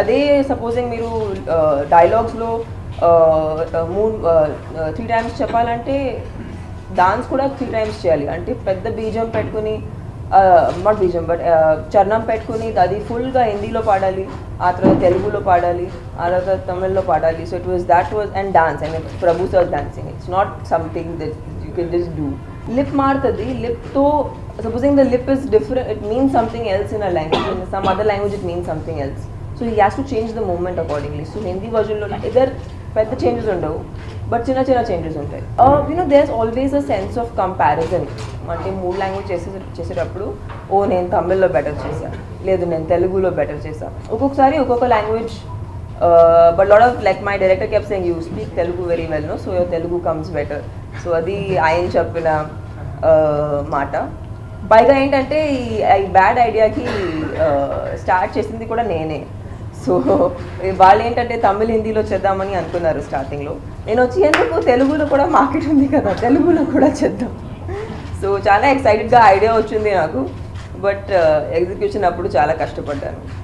అదే సపోజింగ్ మీరు డైలాగ్స్లో మూడు త్రీ టైమ్స్ చెప్పాలంటే డాన్స్ కూడా త్రీ టైమ్స్ చేయాలి. అంటే పెద్ద బీజం పెట్టుకుని నాట్ బీజం బట్ చరణం పెట్టుకుని అది ఫుల్గా హిందీలో పాడాలి ఆ తర్వాత తెలుగులో పాడాలి ఆ తర్వాత తమిళ్ళో పాడాలి. So it was that was and dance and Prabhu sir dancing it's not something that you can just do lip మారుతుంది. లిప్తో supposing the lip is different it means something else in a language in some other language it means something else so he has to change the movement accordingly so Hindi వర్జన్లో ఇదర్ పెద్ద changes ఉండవు. But చిన్న చిన్న changes ఉంటాయి. You know there always a sense of comparison అంటే మూడు language చేసే చేసేటప్పుడు ఓ నేను తమిళ్ళో బెటర్ చేశాను లేదు నేను తెలుగులో బెటర్ చేశాను ఒక్కొక్కసారి ఒక్కొక్క language but lot of like my director kept saying you speak Telugu very well no so your Telugu comes better so అది ఆయన చెప్పిన uh, మాట. పైగా ఏంటంటే ఈ ఈ బ్యాడ్ ఐడియాకి స్టార్ట్ చేసింది కూడా నేనే. సో వాళ్ళు ఏంటంటే తమిళ హిందీలో చేద్దామని అనుకున్నారు స్టార్టింగ్లో. నేను వచ్చి ఎందుకు? తెలుగులో కూడా మార్కెట్ ఉంది కదా తెలుగులో కూడా చేద్దాం. సో చాలా ఎక్సైటెడ్గా ఐడియా వచ్చింది నాకు. బట్ ఎగ్జిక్యూషన్ uh, అప్పుడు చాలా కష్టపడ్డాను.